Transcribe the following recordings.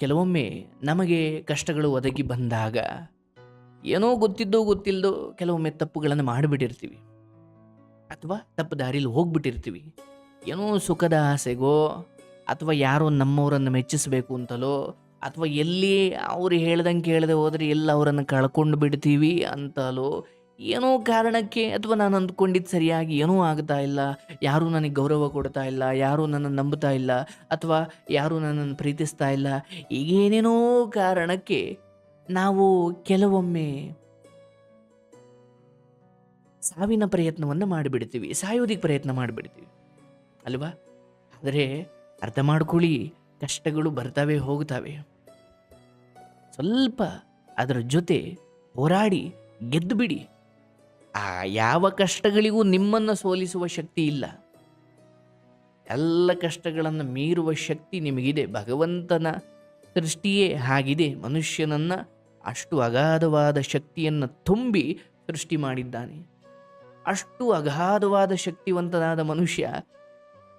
ಕೆಲವೊಮ್ಮೆ ನಮಗೆ ಕಷ್ಟಗಳು ಒದಗಿ ಬಂದಾಗ ಏನೋ ಗೊತ್ತಿದ್ದೋ ಗೊತ್ತಿಲ್ಲದೋ ಕೆಲವೊಮ್ಮೆ ತಪ್ಪುಗಳನ್ನು ಮಾಡಿಬಿಟ್ಟಿರ್ತೀವಿ. ಅಥವಾ ತಪ್ಪು ದಾರಿಲಿ ಹೋಗ್ಬಿಟ್ಟಿರ್ತೀವಿ. ಏನೋ ಸುಖದ ಆಸೆಗೋ ಅಥವಾ ಯಾರೋ ನಮ್ಮವರನ್ನು ಮೆಚ್ಚಿಸಬೇಕು ಅಂತಲೋ ಅಥವಾ ಎಲ್ಲಿ ಅವ್ರು ಹೇಳ್ದಂಗೆ ಕೇಳದೆ ಹೋದರೆ ಎಲ್ಲ ಅವರನ್ನು ಕಳ್ಕೊಂಡು ಬಿಡ್ತೀವಿ ಅಂತಲೋ ಏನೋ ಕಾರಣಕ್ಕೆ ಅಥವಾ ನಾನು ಅಂದ್ಕೊಂಡಿದ್ದು ಸರಿಯಾಗಿ ಏನೂ ಆಗ್ತಾ ಇಲ್ಲ, ಯಾರೂ ನನಗೆ ಗೌರವ ಕೊಡ್ತಾ ಇಲ್ಲ, ಯಾರೂ ನನ್ನನ್ನು ನಂಬುತ್ತಾ ಇಲ್ಲ, ಅಥವಾ ಯಾರೂ ನನ್ನನ್ನು ಪ್ರೀತಿಸ್ತಾ ಇಲ್ಲ, ಈಗೇನೇನೋ ಕಾರಣಕ್ಕೆ ನಾವು ಕೆಲವೊಮ್ಮೆ ಸಾವಿನ ಪ್ರಯತ್ನವನ್ನು ಮಾಡಿಬಿಡ್ತೀವಿ ಸಾಯೋದಿಕ್ಕೆ ಪ್ರಯತ್ನ ಮಾಡಿಬಿಡ್ತೀವಿ, ಅಲ್ವಾ? ಆದರೆ ಅರ್ಥ ಮಾಡ್ಕೊಳ್ಳಿ, ಕಷ್ಟಗಳು ಬರ್ತವೆ, ಹೋಗ್ತವೆ. ಸ್ವಲ್ಪ ಅದರ ಜೊತೆ ಹೋರಾಡಿ ಗೆದ್ದು ಬಿಡಿ ಆ ಯಾವ ಕಷ್ಟಗಳಿಗೂ ನಿಮ್ಮನ್ನು ಸೋಲಿಸುವ ಶಕ್ತಿ ಇಲ್ಲ. ಎಲ್ಲ ಕಷ್ಟಗಳನ್ನು ಮೀರುವ ಶಕ್ತಿ ನಿಮಗಿದೆ. ಭಗವಂತನ ಸೃಷ್ಟಿಯೇ ಹಾಗಿದೆ ಮನುಷ್ಯನನ್ನು ಅಷ್ಟು ಅಗಾಧವಾದ ಶಕ್ತಿಯನ್ನು ತುಂಬಿ ಸೃಷ್ಟಿ ಮಾಡಿದ್ದಾನೆ. ಅಷ್ಟು ಅಗಾಧವಾದ ಶಕ್ತಿವಂತನಾದ ಮನುಷ್ಯ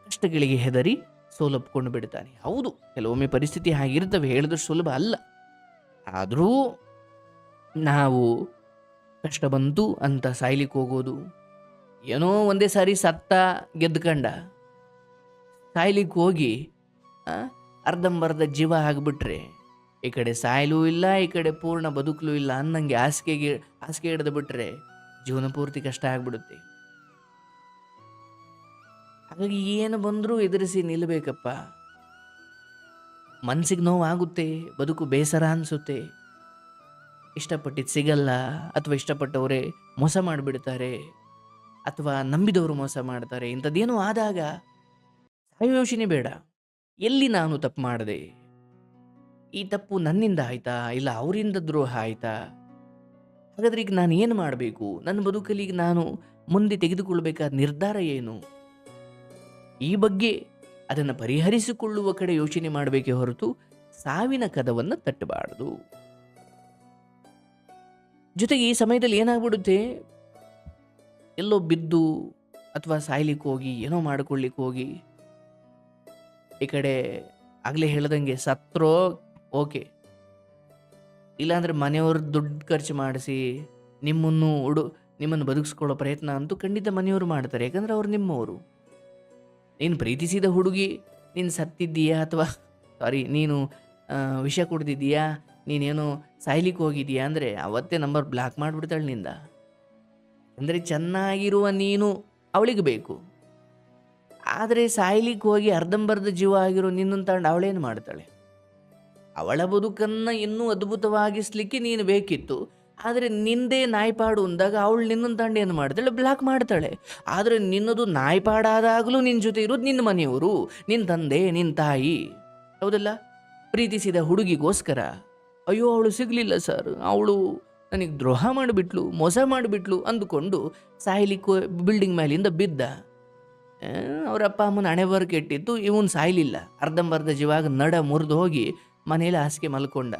ಕಷ್ಟಗಳಿಗೆ ಹೆದರಿ ಸೋಲಪ್ಕೊಂಡು ಬಿಡ್ತಾನೆ. ಹೌದು, ಕೆಲವೊಮ್ಮೆ ಪರಿಸ್ಥಿತಿ ಹಾಗಿರ್ತವೆ. ಹೇಳಿದ್ರೆ ಸುಲಭ ಅಲ್ಲ. ಆದರೂ ನಾವು ಕಷ್ಟ ಬಂತು ಅಂತ ಸಾಯ್ಲಿಕ್ಕೆ ಹೋಗೋದು. ಏನೋ ಒಂದೇ ಸಾರಿ ಸತ್ತ ಗೆದ್ದುಕಂಡ ಸಾಯ್ಲಿಕ್ಕೆ ಹೋಗಿ ಅರ್ಧಂಬರ್ಧ ಜೀವ ಆಗಿಬಿಟ್ರೆ, ಈ ಕಡೆ ಸಾಯಲೂ ಇಲ್ಲ, ಈ ಕಡೆ ಪೂರ್ಣ ಬದುಕಲೂ ಇಲ್ಲ ಅನ್ನಂಗೆ ಹಾಸಿಗೆಗೆ, ಹಾಸಿಗೆ ಹಿಡಿದು ಬಿಟ್ರೆ ಜೀವನ ಪೂರ್ತಿ ಕಷ್ಟ ಆಗ್ಬಿಡುತ್ತೆ. ಹಾಗಾಗಿ ಏನು ಬಂದರೂ ಎದುರಿಸಿ ನಿಲ್ಲಬೇಕಪ್ಪ ಮನಸ್ಸಿಗೆ ನೋವಾಗುತ್ತೆ, ಬದುಕು ಬೇಸರ ಅನಿಸುತ್ತೆ. ಇಷ್ಟಪಟ್ಟಿದ್ದು ಸಿಗಲ್ಲ ಅಥವಾ ಇಷ್ಟಪಟ್ಟವರೇ ಮೋಸ ಮಾಡಿಬಿಡ್ತಾರೆ ಅಥವಾ ನಂಬಿದವರು ಮೋಸ ಮಾಡ್ತಾರೆ, ಇಂಥದ್ದೇನೋ ಆದಾಗ ಯೋಚನೆ ಬೇಡ. ಎಲ್ಲಿ ನಾನು ತಪ್ಪು ಮಾಡಿದೆ? ಈ ತಪ್ಪು ನನ್ನಿಂದ ಆಯ್ತಾ? ಇಲ್ಲ ಅವರಿಂದ ದ್ರೋಹ ಆಯ್ತಾ? ಹಾಗಾದ್ರೆ ಈಗ ನಾನು ಏನು ಮಾಡಬೇಕು? ನನ್ನ ಬದುಕಲ್ಲಿ ಈಗ ನಾನು ಮುಂದೆ ತೆಗೆದುಕೊಳ್ಬೇಕಾದ ನಿರ್ಧಾರ ಏನು? ಈ ಬಗ್ಗೆ ಅದನ್ನು ಪರಿಹರಿಸಿಕೊಳ್ಳುವ ಕಡೆ ಯೋಚನೆ ಮಾಡಬೇಕೇ ಹೊರತು ಸಾವಿನ ಕದವನ್ನು ತಟ್ಟಬಾರದು. ಜೊತೆಗೆ ಈ ಸಮಯದಲ್ಲಿ ಏನಾಗ್ಬಿಡುತ್ತೆ? ಎಲ್ಲೋ ಬಿದ್ದು ಅಥವಾ ಸಾಯ್ಲಿಕ್ಕೆ ಹೋಗಿ, ಏನೋ ಮಾಡ್ಕೊಳ್ಳಿಕ್ಕೆ ಹೋಗಿ, ಈ ಕಡೆ ಆಗಲೇ ಹೇಳ್ದಂಗೆ ಸತ್ರೋ ಓಕೆ. ಇಲ್ಲಾಂದರೆ ಮನೆಯವ್ರ ದುಡ್ಡು ಖರ್ಚು ಮಾಡಿಸಿ, ನಿಮ್ಮನ್ನು ಉಡು, ನಿಮ್ಮನ್ನು ಬದುಕಿಸ್ಕೊಳ್ಳೋ ಪ್ರಯತ್ನ ಅಂತೂ ಖಂಡಿತ ಮನೆಯವರು ಮಾಡ್ತಾರೆ. ಯಾಕಂದ್ರೆ ಅವ್ರು ನಿಮ್ಮವರು. ನೀನು ಪ್ರೀತಿಸಿದ ಹುಡುಗಿ, ನೀನು ಸತ್ತಿದ್ದೀಯಾ ಅಥವಾ ಸಾರಿ ನೀನು ವಿಷ ಕುಡ್ದಿದ್ದೀಯಾ? ನೀನೇನೋ ಸಾಯ್ಲಿಕ್ಕೆ ಹೋಗಿದೀಯಾ ಅಂದರೆ ಅವತ್ತೇ ನಂಬರ್ ಬ್ಲಾಕ್ ಮಾಡಿಬಿಡ್ತಾಳೆ ನಿಂದ. ಅಂದರೆ ಚೆನ್ನಾಗಿರುವ ನೀನು ಅವಳಿಗೆ ಬೇಕು. ಆದರೆ ಸಾಯ್ಲಿಕ್ಕೆ ಹೋಗಿ ಅರ್ಧಂಬರ್ಧ ಜೀವ ಆಗಿರೋ ನಿನ್ನನ್ನು ತಗೊಂಡು ಅವಳೇನು ಮಾಡ್ತಾಳೆ? ಅವಳ ಬದುಕನ್ನು ಇನ್ನೂ ಅದ್ಭುತವಾಗಿಸ್ಲಿಕ್ಕೆ ನೀನು ಬೇಕಿತ್ತು. ಆದರೆ ನಿಂದೇ ನಾಯ್ಪಾಡು ಅಂದಾಗ ಅವಳು ನಿನ್ನನ್ನು ತಂಡ ಏನು ಮಾಡ್ತಾಳೆ? ಬ್ಲಾಕ್ ಮಾಡ್ತಾಳೆ. ಆದರೆ ನಿನ್ನದು ನಾಯ್ಪಾಡಾದಾಗಲೂ ನಿನ್ನ ಜೊತೆ ಇರೋದು ನಿನ್ನ ಮನೆಯವರು. ನಿನ್ನ ತಂದೆ ನಿನ್ನ ತಾಯಿ. ಹೌದಲ್ಲ? ಪ್ರೀತಿಸಿದ ಹುಡುಗಿಗೋಸ್ಕರ. ಅಯ್ಯೋ, ಅವಳು ಸಿಗಲಿಲ್ಲ ಸರ್. ಅವಳು ನನಗೆ ದ್ರೋಹ ಮಾಡಿಬಿಟ್ಲು, ಮೋಸ ಮಾಡಿಬಿಟ್ಲು ಅಂದುಕೊಂಡು ಸಾಯ್ಲಿಕ್ಕೆ ಬಿಲ್ಡಿಂಗ್ ಮೇಲಿಂದ ಬಿದ್ದ. ಅವ್ರ ಅಪ್ಪ ಅಮ್ಮನ ಹಣೆ ಬರ ಇಟ್ಟಿತ್ತು ಇವನು ಸಾಯ್ಲಿಲ್ಲ. ಅರ್ಧಂಬರ್ಧ ಜೀವಾಗ ನಡ ಮುರಿದು ಹೋಗಿ ಮನೇಲಿ ಹಾಸಿಗೆ ಮಲ್ಕೊಂಡ.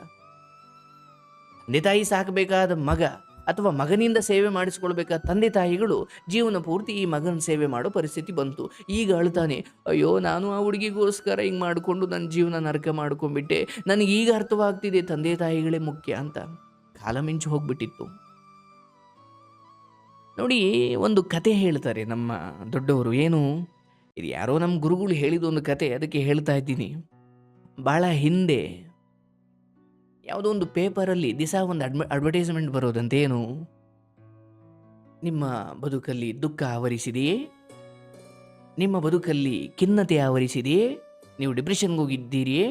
ತಂದೆ ತಾಯಿ ಸಾಕಬೇಕಾದ ಮಗ ಅಥವಾ ಮಗನಿಂದ ಸೇವೆ ಮಾಡಿಸ್ಕೊಳ್ಬೇಕಾದ ತಂದೆ ತಾಯಿಗಳು ಜೀವನ ಪೂರ್ತಿ ಈ ಮಗನ ಸೇವೆ ಮಾಡೋ ಪರಿಸ್ಥಿತಿ ಬಂತು. ಈಗ ಅಳ್ತಾನೆ, ಅಯ್ಯೋ, ನಾನು ಆ ಹುಡುಗಿಗೋಸ್ಕರ ಹಿಂಗೆ ಮಾಡಿಕೊಂಡು ನನ್ನ ಜೀವನ ನರಕ ಮಾಡ್ಕೊಂಡ್ಬಿಟ್ಟೆ. ನನಗೆ ಈಗ ಅರ್ಥವಾಗ್ತಿದೆ ತಂದೆ ತಾಯಿಗಳೇ ಮುಖ್ಯ ಅಂತ ಕಾಲ ಮಿಂಚು ಹೋಗ್ಬಿಟ್ಟಿತ್ತು. ನೋಡಿ, ಒಂದು ಕತೆ ಹೇಳ್ತಾರೆ ನಮ್ಮ ದೊಡ್ಡವರು. ಏನು? ಇದು ಯಾರೋ ನಮ್ಮ ಗುರುಗಳು ಹೇಳಿದ ಒಂದು ಕತೆ, ಅದಕ್ಕೆ ಹೇಳ್ತಾ ಇದ್ದೀನಿ. ಭಾಳ ಹಿಂದೆ ಯಾವುದೋ ಒಂದು ಪೇಪರಲ್ಲಿ ದಿಸ ಒಂದು ಅಡ್ಮ ಅಡ್ವರ್ಟೈಸ್ಮೆಂಟ್ ಬರೋದಂತೆ ಏನು ನಿಮ್ಮ ಬದುಕಲ್ಲಿ ದುಃಖ ಆವರಿಸಿದೆಯೇ? ನಿಮ್ಮ ಬದುಕಲ್ಲಿ ಖಿನ್ನತೆ ಆವರಿಸಿದೆಯೇ? ನೀವು ಡಿಪ್ರೆಷನ್ಗೆ ಹೋಗಿದ್ದೀರಿಯೇ?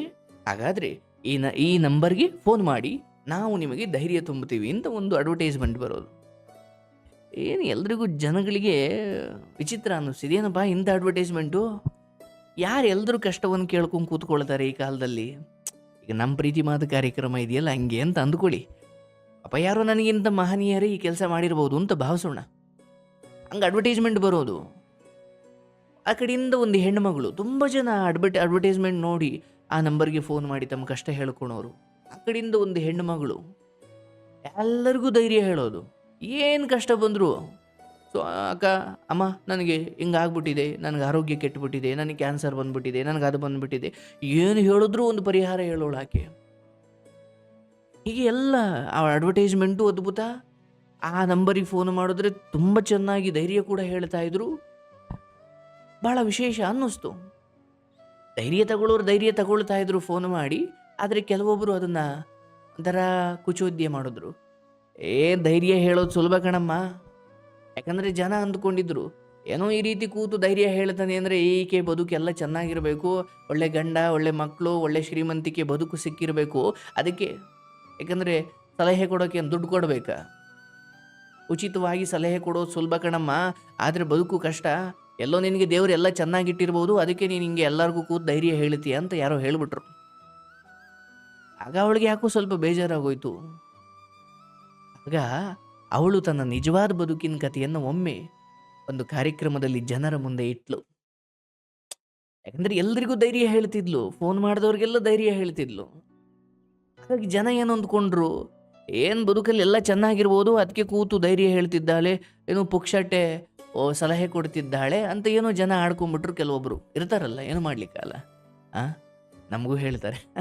ಹಾಗಾದರೆ ಈ ನ, ಈ ನಂಬರ್ಗೆ ಫೋನ್ ಮಾಡಿ, ನಾವು ನಿಮಗೆ ಧೈರ್ಯ ತುಂಬುತ್ತೀವಿ ಅಂತ ಒಂದು ಅಡ್ವರ್ಟೈಸ್ಮೆಂಟ್ ಬರೋದು. ಏನು ಎಲ್ರಿಗೂ ಜನಗಳಿಗೆ ವಿಚಿತ್ರ ಅನ್ನಿಸ್ತಿದೇನಪ್ಪ ಇಂಥ ಅಡ್ವರ್ಟೈಸ್ಮೆಂಟು ಯಾರು ಎಲ್ಲರೂ ಕಷ್ಟವನ್ನು ಕೇಳ್ಕೊಂಡು ಕೂತ್ಕೊಳ್ತಾರೆ ಈ ಕಾಲದಲ್ಲಿ? ಈಗ ನಮ್ಮ ಪ್ರೀತಿ ಮಾತು ಕಾರ್ಯಕ್ರಮ ಇದೆಯಲ್ಲ, ಹಂಗೆ ಅಂತ ಅಂದ್ಕೊಳ್ಳಿ. ಅಪ್ಪ, ಯಾರೋ ನನಗಿಂತ ಮಹನೀಯರೇ ಈ ಕೆಲಸ ಮಾಡಿರ್ಬೋದು ಅಂತ ಭಾವಿಸೋಣ. ಹಂಗೆ ಅಡ್ವರ್ಟೈಸ್ಮೆಂಟ್ ಬರೋದು. ಆ ಕಡೆಯಿಂದ ಒಂದು ಹೆಣ್ಣುಮಗಳು ತುಂಬ ಜನ ಅಡ್ವರ್ಟ್ ಅಡ್ವರ್ಟೈಸ್ಮೆಂಟ್ ನೋಡಿ ಆ ನಂಬರ್ಗೆ ಫೋನ್ ಮಾಡಿ ತಮ್ಮ ಕಷ್ಟ ಹೇಳ್ಕೊಳೋರು. ಆ ಕಡೆಯಿಂದ ಒಂದು ಹೆಣ್ಣುಮಗಳು ಎಲ್ಲರಿಗೂ ಧೈರ್ಯ ಹೇಳೋದು. ಏನು ಕಷ್ಟ ಬಂದರೂ ಸೊ ಅಕ್ಕ, ಅಮ್ಮ, ನನಗೆ ಹಿಂಗಾಗ್ಬಿಟ್ಟಿದೆ. ನನಗೆ ಆರೋಗ್ಯ ಕೆಟ್ಟುಬಿಟ್ಟಿದೆ ನನಗೆ ಕ್ಯಾನ್ಸರ್ ಬಂದ್ಬಿಟ್ಟಿದೆ. ನನಗೆ ಅದು ಬಂದ್ಬಿಟ್ಟಿದೆ. ಏನು ಹೇಳಿದ್ರೂ ಒಂದು ಪರಿಹಾರ ಹೇಳೋಳು ಆಕೆ. ಹೀಗೆ ಎಲ್ಲ ಆ ಅಡ್ವರ್ಟೈಸ್ಮೆಂಟು ಅದ್ಭುತ. ಆ ನಂಬರಿಗೆ ಫೋನ್ ಮಾಡಿದ್ರೆ ತುಂಬ ಚೆನ್ನಾಗಿ ಧೈರ್ಯ ಕೂಡ ಹೇಳ್ತಾ ಇದ್ರು. ಭಾಳ ವಿಶೇಷ ಅನ್ನಿಸ್ತು. ಧೈರ್ಯ ತಗೊಳ್ಳೋರು ಧೈರ್ಯ ತಗೊಳ್ತಾ ಇದ್ರು ಫೋನ್ ಮಾಡಿ. ಆದರೆ ಕೆಲವೊಬ್ಬರು ಅದನ್ನು ಒಂಥರ ಕುಚೋದ್ಯ ಮಾಡಿದ್ರು. ಏ, ಧೈರ್ಯ ಹೇಳೋದು ಸುಲಭ ಕಣಮ್ಮ. ಯಾಕಂದರೆ ಜನ ಅಂದ್ಕೊಂಡಿದ್ರು, ಏನೋ ಈ ರೀತಿ ಕೂತು ಧೈರ್ಯ ಹೇಳ್ತಾನೆ ಅಂದರೆ ಈಕೆ ಬದುಕೆಲ್ಲ ಚೆನ್ನಾಗಿರಬೇಕು, ಒಳ್ಳೆ ಗಂಡ, ಒಳ್ಳೆ ಮಕ್ಕಳು ಒಳ್ಳೆ ಶ್ರೀಮಂತಿಕೆ ಬದುಕು ಸಿಕ್ಕಿರಬೇಕು. ಅದಕ್ಕೆ ಯಾಕಂದರೆ ಸಲಹೆ ಕೊಡೋಕೆ ದುಡ್ಡು ಕೊಡಬೇಕಾ? ಉಚಿತವಾಗಿ ಸಲಹೆ ಕೊಡೋದು ಸುಲಭ ಕಣಮ್ಮ. ಆದರೆ ಬದುಕು ಕಷ್ಟ. ಎಲ್ಲೋ ನಿನಗೆ ದೇವರು ಎಲ್ಲ ಚೆನ್ನಾಗಿಟ್ಟಿರ್ಬೋದು, ಅದಕ್ಕೆ ನೀನು ಹಿಂಗೆ ಎಲ್ಲರಿಗೂ ಕೂತು ಧೈರ್ಯ ಹೇಳ್ತೀಯ ಅಂತ ಯಾರೋ ಹೇಳಿಬಿಟ್ರು. ಆಗ ಅವಳಿಗೆ ಯಾಕೋ ಸ್ವಲ್ಪ ಬೇಜಾರಾಗೋಯ್ತು. ಆಗ ಅವಳು ತನ್ನ ನಿಜವಾದ ಬದುಕಿನ ಕಥೆಯನ್ನು ಒಮ್ಮೆ ಒಂದು ಕಾರ್ಯಕ್ರಮದಲ್ಲಿ ಜನರ ಮುಂದೆ ಇಟ್ಲು. ಯಾಕಂದ್ರೆ ಎಲ್ರಿಗೂ ಧೈರ್ಯ ಹೇಳ್ತಿದ್ಲು ಫೋನ್ ಮಾಡಿದವ್ರಿಗೆಲ್ಲ ಧೈರ್ಯ ಹೇಳ್ತಿದ್ಲು. ಹಾಗಾಗಿ ಜನ ಏನು ಅಂದ್ಕೊಂಡ್ರು, ಏನು ಬದುಕಲ್ಲಿ ಎಲ್ಲ ಚೆನ್ನಾಗಿರ್ಬೋದು ಅದಕ್ಕೆ ಕೂತು ಧೈರ್ಯ ಹೇಳ್ತಿದ್ದಾಳೆ, ಏನು ಪುಕ್ಷಟೆ ಸಲಹೆ ಕೊಡ್ತಿದ್ದಾಳೆ ಅಂತ ಏನೋ ಜನ ಆಡ್ಕೊಂಡ್ಬಿಟ್ರು ಕೆಲವೊಬ್ರು. ಇರ್ತಾರಲ್ಲ, ಏನು ಮಾಡ್ಲಿಕ್ಕಲ್ಲ ಆ? ನಮಗೂ ಹೇಳ್ತಾರೆ.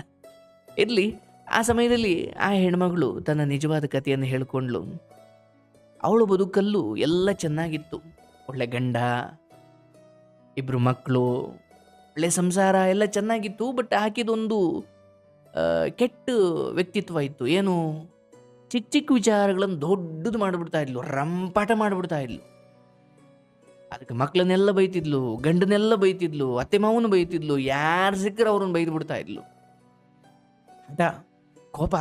ಇರಲಿ, ಆ ಸಮಯದಲ್ಲಿ ಆ ಹೆಣ್ಮಗಳು ತನ್ನ ನಿಜವಾದ ಕಥೆಯನ್ನು ಹೇಳ್ಕೊಂಡ್ಲು. ಅವಳ ಬದುಕಲ್ಲೂ ಎಲ್ಲ ಚೆನ್ನಾಗಿತ್ತು. ಒಳ್ಳೆ ಗಂಡ ಇಬ್ಬರು ಮಕ್ಕಳು ಒಳ್ಳೆ ಸಂಸಾರ ಎಲ್ಲ ಚೆನ್ನಾಗಿತ್ತು ಬಟ್ ಆಕಿದೊಂದು ಕೆಟ್ಟ ವ್ಯಕ್ತಿತ್ವ ಇತ್ತು. ಏನು? ಚಿಕ್ಕ ಚಿಕ್ಕ ವಿಚಾರಗಳನ್ನು ದೊಡ್ಡದು ಮಾಡಿಬಿಡ್ತಾ ಇದ್ಲು, ರಂಪಾಟ ಮಾಡಿಬಿಡ್ತಾ ಇದ್ಲು. ಅದಕ್ಕೆ ಮಕ್ಕಳನ್ನೆಲ್ಲ ಬೈತಿದ್ಲು ಗಂಡನೆಲ್ಲ ಬೈತಿದ್ಲು, ಅತ್ತೆ ಮಾವನು ಬೈತಿದ್ಲು, ಯಾರು ಸಿಕ್ಕರೆ ಅವ್ರನ್ನ ಬೈದು ಬಿಡ್ತಾ ಇದ್ಲು. ಅದ, ಕೋಪ,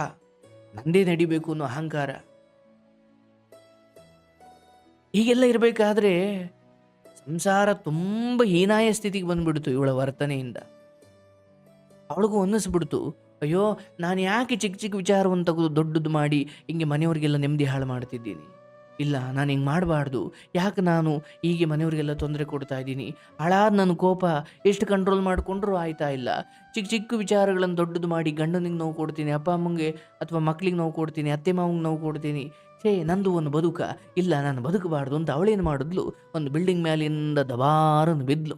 ನಂದೇ ನಡಿಬೇಕು ಅನ್ನೋ ಅಹಂಕಾರ. ಹೀಗೆಲ್ಲ ಇರಬೇಕಾದ್ರೆ ಸಂಸಾರ ತುಂಬ ಹೀನಾಯ ಸ್ಥಿತಿಗೆ ಬಂದ್ಬಿಡ್ತು ಇವಳ ವರ್ತನೆಯಿಂದ. ಅವಳಿಗೂ ಅನ್ನಿಸ್ಬಿಡ್ತು, ಅಯ್ಯೋ, ನಾನು ಯಾಕೆ ಚಿಕ್ಕ ಚಿಕ್ಕ ವಿಚಾರವನ್ನು ತೆಗೆದು ದೊಡ್ಡದು ಮಾಡಿ ಹಿಂಗೆ ಮನೆಯವ್ರಿಗೆಲ್ಲ ನೆಮ್ಮದಿ ಹಾಳು ಮಾಡ್ತಿದ್ದೀನಿ? ಇಲ್ಲ, ನಾನು ಹಿಂಗೆ ಮಾಡಬಾರ್ದು. ಯಾಕೆ ನಾನು ಹೀಗೆ ಮನೆಯವರಿಗೆಲ್ಲ ತೊಂದರೆ ಕೊಡ್ತಾ ಇದ್ದೀನಿ? ಹಾಳಾದ ನನ್ನ ಕೋಪ ಎಷ್ಟು ಕಂಟ್ರೋಲ್ ಮಾಡಿಕೊಂಡ್ರೂ ಆಯ್ತಾ ಇಲ್ಲ. ಚಿಕ್ಕ ಚಿಕ್ಕ ವಿಚಾರಗಳನ್ನು ದೊಡ್ಡದು ಮಾಡಿ ಗಂಡನಿಗೆ ನೋವು ಕೊಡ್ತೀನಿ, ಅಪ್ಪ ಅಮ್ಮಂಗೆ ಅಥವಾ ಮಕ್ಳಿಗೆ ನೋವು ಕೊಡ್ತೀನಿ, ಅತ್ತೆ ಮಾವಂಗೆ ನೋವು ಕೊಡ್ತೀನಿ. ಛೇ ನಂದು ಒಂದು ಬದುಕ. ಇಲ್ಲ, ನಾನು ಬದುಕಬಾರ್ದು ಅಂತ ಅವಳೇನು ಮಾಡಿದ್ಲು? ಒಂದು ಬಿಲ್ಡಿಂಗ್ ಮೇಲಿಂದ ದಬಾರನ್ನು ಬಿದ್ಲು.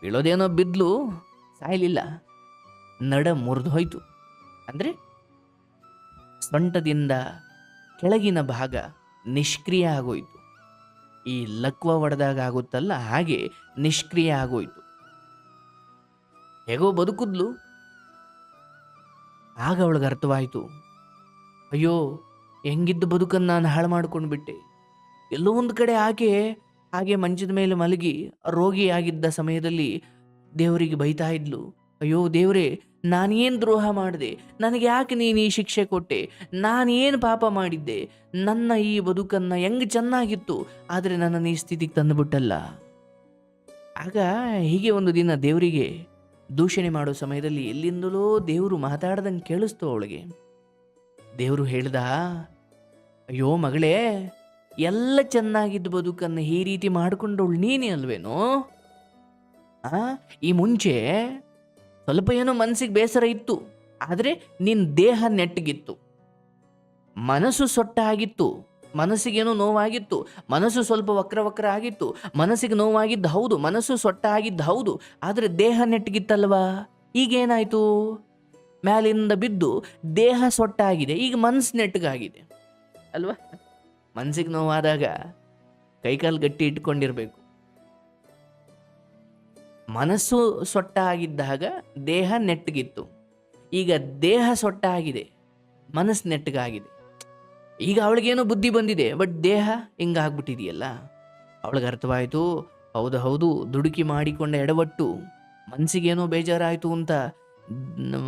ಬೀಳೋದೇನೋ ಬಿದ್ಲು. ಸಾಯಲಿಲ್ಲ. ನಡ ಮುರಿದು ಹೋಯ್ತು. ಅಂದರೆ ಸೊಂಟದಿಂದ ಕೆಳಗಿನ ಭಾಗ ನಿಷ್ಕ್ರಿಯ ಆಗೋಯ್ತು. ಈ ಲಕ್ವ ಒಡೆದಾಗ ಆಗುತ್ತಲ್ಲ, ಹಾಗೆ ನಿಷ್ಕ್ರಿಯ ಆಗೋಯ್ತು. ಹೇಗೋ ಬದುಕಿದ್ಲು. ಆಗ ಅವಳಿಗೆ ಅರ್ಥವಾಯಿತು. ಅಯ್ಯೋ ಹೆಂಗಿದ್ದ ಬದುಕನ್ನು ನಾನು ಹಾಳು ಮಾಡ್ಕೊಂಡು ಬಿಟ್ಟೆ. ಎಲ್ಲೋ ಒಂದು ಕಡೆ ಆಕೆ, ಹಾಗೆ ಮಂಚದ ಮೇಲೆ ಮಲಗಿ ರೋಗಿಯಾಗಿದ್ದ ಸಮಯದಲ್ಲಿ ದೇವರಿಗೆ ಬೈತಾ ಇದ್ಲು. ಅಯ್ಯೋ ದೇವರೇ ನಾನೇನು ದ್ರೋಹ ಮಾಡಿದೆ? ನನಗೆ ಯಾಕೆ ನೀನು ಈ ಶಿಕ್ಷೆ ಕೊಟ್ಟೆ? ನಾನೇನು ಪಾಪ ಮಾಡಿದ್ದೆ? ನನ್ನ ಈ ಬದುಕನ್ನು ಹೆಂಗೆ ಚೆನ್ನಾಗಿತ್ತು? ಆದರೆ ನನ್ನನ್ನು ಈ ಸ್ಥಿತಿಗೆ ತಂದುಬಿಟ್ಟಲ್ಲ. ಆಗ ಹೀಗೆ ಒಂದು ದಿನ ದೇವರಿಗೆ ದೂಷಣೆ ಮಾಡೋ ಸಮಯದಲ್ಲಿ ಎಲ್ಲಿಂದಲೋ ದೇವರು ಮಾತಾಡ್ದಂಗೆ ಕೇಳಿಸ್ತು ಅವಳಿಗೆ. ದೇವರು ಹೇಳ್ದ, ಅಯ್ಯೋ ಮಗಳೇ, ಎಲ್ಲ ಚೆನ್ನಾಗಿದ್ದ ಬದುಕನ್ನು ಈ ರೀತಿ ಮಾಡಿಕೊಂಡವಳು ನೀನೇ ಅಲ್ವೇನೋ? ಆ, ಈ ಮುಂಚೆ ಸ್ವಲ್ಪ ಏನೋ ಮನಸ್ಸಿಗೆ ಬೇಸರ ಇತ್ತು, ಆದರೆ ನಿನ್ನ ದೇಹ ನೆಟ್ಟಗಿತ್ತು. ಮನಸ್ಸು ಸೊಟ್ಟಾಗಿತ್ತು, ಮನಸ್ಸಿಗೇನೋ ನೋವಾಗಿತ್ತು, ಮನಸ್ಸು ಸ್ವಲ್ಪ ವಕ್ರ ವಕ್ರ ಆಗಿತ್ತು, ಮನಸ್ಸಿಗೆ ನೋವಾಗಿದ್ದು ಹೌದು, ಮನಸ್ಸು ಸೊಟ್ಟ ಆಗಿದ್ದು ಹೌದು, ಆದರೆ ದೇಹ ನೆಟ್ಟಗಿತ್ತಲ್ವಾ? ಈಗೇನಾಯಿತು? ಮ್ಯಾಲಿಂದ ಬಿದ್ದು ದೇಹ ಸೊಟ್ಟಾಗಿದೆ, ಈಗ ಮನಸ್ಸು ನೆಟ್ಟಗಾಗಿದೆ. ಅಲ್ವಾ? ಮನಸ್ಸಿಗೆ ನೋವಾದಾಗ ಕೈಕಾಲು ಗಟ್ಟಿ ಇಟ್ಕೊಂಡಿರಬೇಕು. ಮನಸ್ಸು ಸೊಟ್ಟ ಆಗಿದ್ದಾಗ ದೇಹ ನೆಟ್ಟಗಿತ್ತು. ಈಗ ದೇಹ ಸೊಟ್ಟ ಆಗಿದೆ ಮನಸ್ಸು ನೆಟ್ಟಗಾಗಿದೆ. ಈಗ ಅವಳಿಗೇನೋ ಬುದ್ಧಿ ಬಂದಿದೆ, ಬಟ್ ದೇಹ ಹಿಂಗಾಗ್ಬಿಟ್ಟಿದೆಯಲ್ಲ? ಅವಳಿಗೆ ಅರ್ಥವಾಯಿತು, ಹೌದು ಹೌದು, ದುಡುಕಿ ಮಾಡಿಕೊಂಡ ಎಡವಟ್ಟು ಮನಸ್ಸಿಗೇನೋ ಬೇಜಾರಾಯಿತು ಅಂತ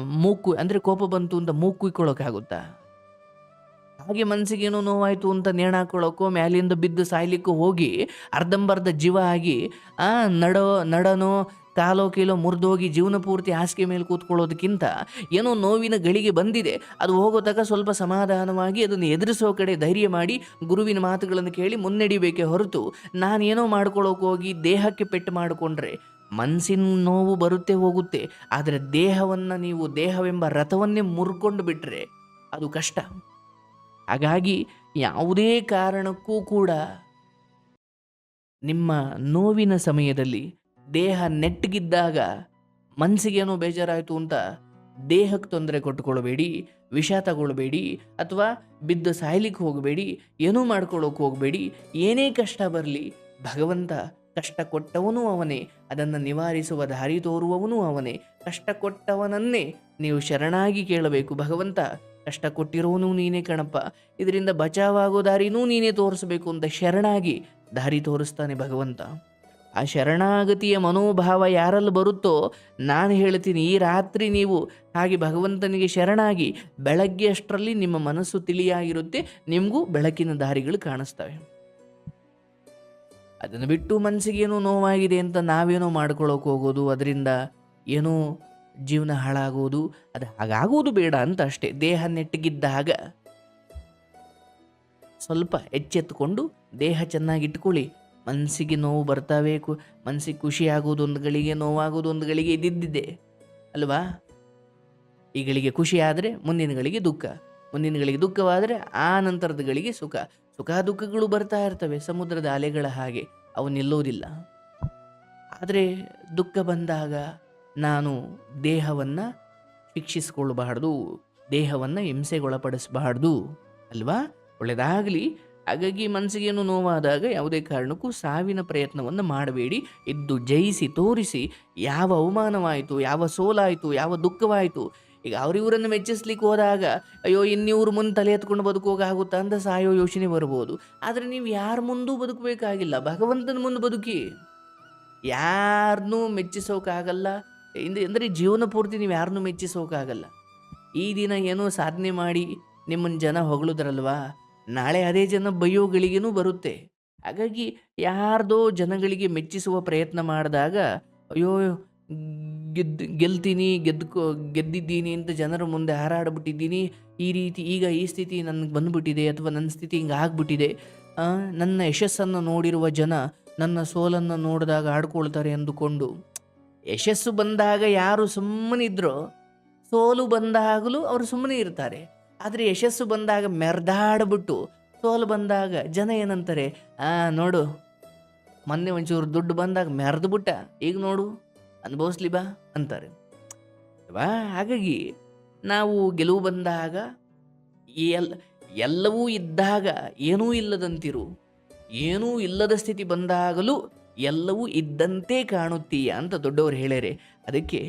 ಮೂಕು, ಅಂದರೆ ಕೋಪ ಬಂತು ಅಂತ ಮೂಕು ಆಗುತ್ತಾ? ಹಾಗೆ ಮನಸ್ಸಿಗೆ ಏನೋ ನೋವಾಯಿತು ಅಂತ ನೇಣಾಕೊಳ್ಳೋಕ್ಕೋ ಮ್ಯಾಲಿಂದ ಬಿದ್ದು ಸಾಯ್ಲಿಕ್ಕೂ ಹೋಗಿ ಅರ್ಧಂಬರ್ಧ ಜೀವ ಆಗಿ, ಆ, ನಡೋ, ನಡನೋ, ಕಾಲೋ ಕೀಲೋ ಮುರಿದೋಗಿ ಜೀವನ ಪೂರ್ತಿ ಹಾಸಿಗೆ ಮೇಲೆ ಕೂತ್ಕೊಳ್ಳೋದಕ್ಕಿಂತ ಏನೋ ನೋವಿನ ಗಳಿಗೆ ಬಂದಿದೆ. ಅದು ಹೋಗೋ ತನಕ ಸ್ವಲ್ಪ ಸಮಾಧಾನವಾಗಿ ಅದನ್ನು ಎದುರಿಸೋ ಕಡೆ ಧೈರ್ಯ ಮಾಡಿ ಗುರುವಿನ ಮಾತುಗಳನ್ನು ಕೇಳಿ ಮುನ್ನಡಿಬೇಕೇ ಹೊರತು ನಾನೇನೋ ಮಾಡ್ಕೊಳ್ಳೋಕೆ ಹೋಗಿ ದೇಹಕ್ಕೆ ಪೆಟ್ಟು ಮಾಡಿಕೊಂಡ್ರೆ ಮನಸ್ಸಿನ ನೋವು ಬರುತ್ತೆ ಹೋಗುತ್ತೆ, ಆದರೆ ದೇಹವನ್ನು ನೀವು ದೇಹವೆಂಬ ರಥವನ್ನೇ ಮುರ್ಕೊಂಡು ಬಿಟ್ಟರೆ ಅದು ಕಷ್ಟ. ಹಾಗಾಗಿ ಯಾವುದೇ ಕಾರಣಕ್ಕೂ ಕೂಡ ನಿಮ್ಮ ನೋವಿನ ಸಮಯದಲ್ಲಿ ದೇಹ ನೆಟ್ಟಗಿದ್ದಾಗ ಮನಸ್ಸಿಗೇನೋ ಬೇಜಾರಾಯಿತು ಅಂತ ದೇಹಕ್ಕೆ ತೊಂದರೆ ಕೊಟ್ಟುಕೊಳ್ಬೇಡಿ ವಿಷ ತಗೊಳ್ಬೇಡಿ, ಅಥವಾ ಬಿದ್ದು ಸಾಯ್ಲಿಕ್ಕೆ ಹೋಗಬೇಡಿ, ಏನೂ ಮಾಡ್ಕೊಳ್ಳೋಕೆ ಹೋಗಬೇಡಿ, ಏನೇ ಕಷ್ಟ ಬರಲಿ ಭಗವಂತ ಕಷ್ಟ ಕೊಟ್ಟವನೂ ಅವನೇ. ಅದನ್ನು ನಿವಾರಿಸುವ ದಾರಿ ತೋರುವವನೂ ಅವನೇ. ಕಷ್ಟ ಕೊಟ್ಟವನನ್ನೇ ನೀವು ಶರಣಾಗಿ ಕೇಳಬೇಕು ಭಗವಂತ. ಕಷ್ಟ ಕೊಟ್ಟಿರೋನು ನೀನೇ ಕಣಪ್ಪ. ಇದರಿಂದ ಬಚಾವಾಗೋ ದಾರಿನೂ ನೀನೇ ತೋರಿಸಬೇಕು ಅಂತ ಶರಣಾಗಿ ದಾರಿ ತೋರಿಸ್ತಾನೆ ಭಗವಂತ. ಆ ಶರಣಾಗತಿಯ ಮನೋಭಾವ ಯಾರಲ್ಲಿ ಬರುತ್ತೋ ನಾನು ಹೇಳ್ತೀನಿ ಈ ರಾತ್ರಿ ನೀವು ಹಾಗೆ ಭಗವಂತನಿಗೆ ಶರಣಾಗಿ ಬೆಳಗ್ಗೆ ಅಷ್ಟರಲ್ಲಿ ನಿಮ್ಮ ಮನಸ್ಸು ತಿಳಿಯಾಗಿರುತ್ತೆ. ನಿಮಗೂ ಬೆಳಕಿನ ದಾರಿಗಳು ಕಾಣಿಸ್ತವೆ. ಅದನ್ನು ಬಿಟ್ಟು ಮನಸ್ಸಿಗೆ ಏನೋ ನೋವಾಗಿದೆ ಅಂತ ನಾವೇನೋ ಮಾಡ್ಕೊಳ್ಳೋಕೆ ಹೋಗೋದು, ಅದರಿಂದ ಏನೋ ಜೀವನ ಹಾಳಾಗೋದು, ಅದು ಹಾಗಾಗುವುದು ಬೇಡ ಅಂತ ಅಷ್ಟೇ. ದೇಹ ನೆಟ್ಟಗಿದ್ದಾಗ ಸ್ವಲ್ಪ ಎಚ್ಚೆತ್ತುಕೊಂಡು ದೇಹ ಚೆನ್ನಾಗಿಟ್ಕೊಳ್ಳಿ. ಮನಸ್ಸಿಗೆ ನೋವು ಬರ್ತಾವೆ ಕು ಮನಸ್ಸಿಗೆ ಖುಷಿ ಆಗೋದು ಒಂದು ಗಳಿಗೆ, ನೋವಾಗೋದು ಒಂದು ಗಳಿಗೆ ಇದ್ದಿದ್ದಿದೆ. ಅಲ್ವಾ? ಈ ಗಳಿಗೆ ಖುಷಿ ಆದರೆ ಮುಂದಿನಗಳಿಗೆ ದುಃಖ. ಮುಂದಿನಗಳಿಗೆ ದುಃಖವಾದರೆ ಆ ನಂತರದ ಗಳಿಗೆ ಸುಖ. ಸುಖ ದುಃಖಗಳು ಬರ್ತಾ ಇರ್ತವೆ, ಸಮುದ್ರದ ಅಲೆಗಳ ಹಾಗೆ, ಅವು ನಿಲ್ಲೋದಿಲ್ಲ ಆದರೆ ದುಃಖ ಬಂದಾಗ ನಾನು ದೇಹವನ್ನು ಶಿಕ್ಷಿಸಿಕೊಳ್ಳಬಾರ್ದು, ದೇಹವನ್ನು ಹಿಂಸೆಗೊಳಪಡಿಸಬಾರ್ದು, ಅಲ್ವಾ? ಒಳ್ಳೆಯದಾಗಲಿ ಹಾಗಾಗಿ ಮನಸ್ಸಿಗೇನು ನೋವಾದಾಗ ಯಾವುದೇ ಕಾರಣಕ್ಕೂ ಸಾವಿನ ಪ್ರಯತ್ನವನ್ನು ಮಾಡಬೇಡಿ. ಇದ್ದು ಜಯಿಸಿ, ತೋರಿಸಿ, ಯಾವ ಅವಮಾನವಾಯಿತು, ಯಾವ ಸೋಲಾಯಿತು, ಯಾವ ದುಃಖವಾಯಿತು ಈಗ ಅವರಿವರನ್ನು ಮೆಚ್ಚಿಸ್ಲಿಕ್ಕೆ ಹೋದಾಗ, ಅಯ್ಯೋ, ಇನ್ನಿವ್ರು ಮುಂದೆ ತಲೆ ಎತ್ಕೊಂಡು ಬದುಕೋಗಾಗುತ್ತಾ ಅಂತ ಸಾಯೋ ಯೋಚನೆ ಬರ್ಬೋದು. ಆದರೆ ನೀವು ಯಾರ ಮುಂದೂ ಬದುಕಬೇಕಾಗಿಲ್ಲ. ಭಗವಂತನ ಮುಂದೆ ಬದುಕಿ. ಯಾರನ್ನೂ ಮೆಚ್ಚಿಸೋಕ್ಕಾಗಲ್ಲ ಇಂದ, ಅಂದರೆ ಜೀವನ ಪೂರ್ತಿ ನೀವು ಯಾರನ್ನೂ ಮೆಚ್ಚಿಸೋಕ್ಕಾಗಲ್ಲ ಈ ದಿನ ಏನೋ ಸಾಧನೆ ಮಾಡಿ ನಿಮ್ಮನ್ನು ಜನ ಹೊಗಳಿದ್ರಲ್ವಾ? ನಾಳೆ ಅದೇ ಜನ ಬೈಯೋಗಳಿಗೇನೂ ಬರುತ್ತೆ. ಹಾಗಾಗಿ ಯಾರ್ದೋ ಜನಗಳಿಗೆ ಮೆಚ್ಚಿಸುವ ಪ್ರಯತ್ನ ಮಾಡಿದಾಗ, ಅಯ್ಯೋ ಗೆದ್ದು, ಗೆಲ್ತೀನಿ ಗೆದ್ದು ಗೆದ್ದಿದ್ದೀನಿ ಅಂತ ಜನರ ಮುಂದೆ ಹಾರಾಡ್ಬಿಟ್ಟಿದ್ದೀನಿ. ಈ ರೀತಿ ಈಗ ಈ ಸ್ಥಿತಿ ನನಗೆ ಬಂದ್ಬಿಟ್ಟಿದೆ ಅಥವಾ ನನ್ನ ಸ್ಥಿತಿ ಹಿಂಗೆ ಆಗ್ಬಿಟ್ಟಿದೆ. ನನ್ನ ಯಶಸ್ಸನ್ನು ನೋಡಿರುವ ಜನ ನನ್ನ ಸೋಲನ್ನು ನೋಡಿದಾಗ ಆಡ್ಕೊಳ್ತಾರೆ ಅಂದುಕೊಂಡು. ಯಶಸ್ಸು ಬಂದಾಗ ಯಾರು ಸುಮ್ಮನಿದ್ರೋ ಸೋಲು ಬಂದಾಗಲೂ ಅವರು ಸುಮ್ಮನೆ ಇರ್ತಾರೆ. ಆದರೆ ಯಶಸ್ಸು ಬಂದಾಗ ಮೆರ್ದಾಡ್ಬಿಟ್ಟು ಸೋಲು ಬಂದಾಗ ಜನ ಏನಂತಾರೆ, ಆ, ನೋಡು, ಮೊನ್ನೆ ಒಂಚೂರು ದುಡ್ಡು ಬಂದಾಗ ಮೆರೆದು ಬಿಟ್ಟ ಈಗ ನೋಡು ಅನುಭವಿಸ್ಲಿ ಬಾ ಅಂತಾರೆ. ಅಲ್ವಾ ಹಾಗಾಗಿ ನಾವು ಗೆಲುವು ಬಂದಾಗ ಎಲ್, ಎಲ್ಲವೂ ಇದ್ದಾಗ ಏನೂ ಇಲ್ಲದಂತಿರು. ಏನೂ ಇಲ್ಲದ ಸ್ಥಿತಿ ಬಂದಾಗಲೂ ಎಲ್ಲವೂ ಇದ್ದಂತೆ ಕಾಣುತ್ತೀಯ ಅಂತ ದೊಡ್ಡವರು ಹೇಳ್ಯಾರೆ. ಅದಕ್ಕೆ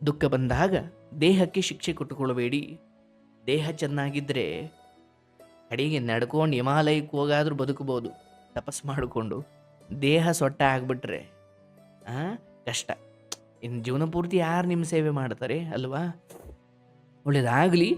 ದುಃಖ ಬಂದಾಗ ದೇಹಕ್ಕೆ ಶಿಕ್ಷೆ ಕೊಟ್ಟುಕೊಳ್ಳಬೇಡಿ. ದೇಹ ಚೆನ್ನಾಗಿದ್ದರೆ ಕಡೆಗೆ ನಡ್ಕೊಂಡು ಹಿಮಾಲಯಕ್ಕೆ ಹೋಗಾದರೂ ಬದುಕಬೋದು ತಪಸ್ ಮಾಡಿಕೊಂಡು ದೇಹ ಸೊಟ್ಟ ಆಗಿಬಿಟ್ರೆ ಕಷ್ಟ. ಇನ್ನು ಜೀವನ ಪೂರ್ತಿ ಯಾರು ನಿಮ್ಮ ಸೇವೆ ಮಾಡ್ತಾರೆ ಅಲ್ವಾ? ಒಳ್ಳೇದಾಗಲಿ.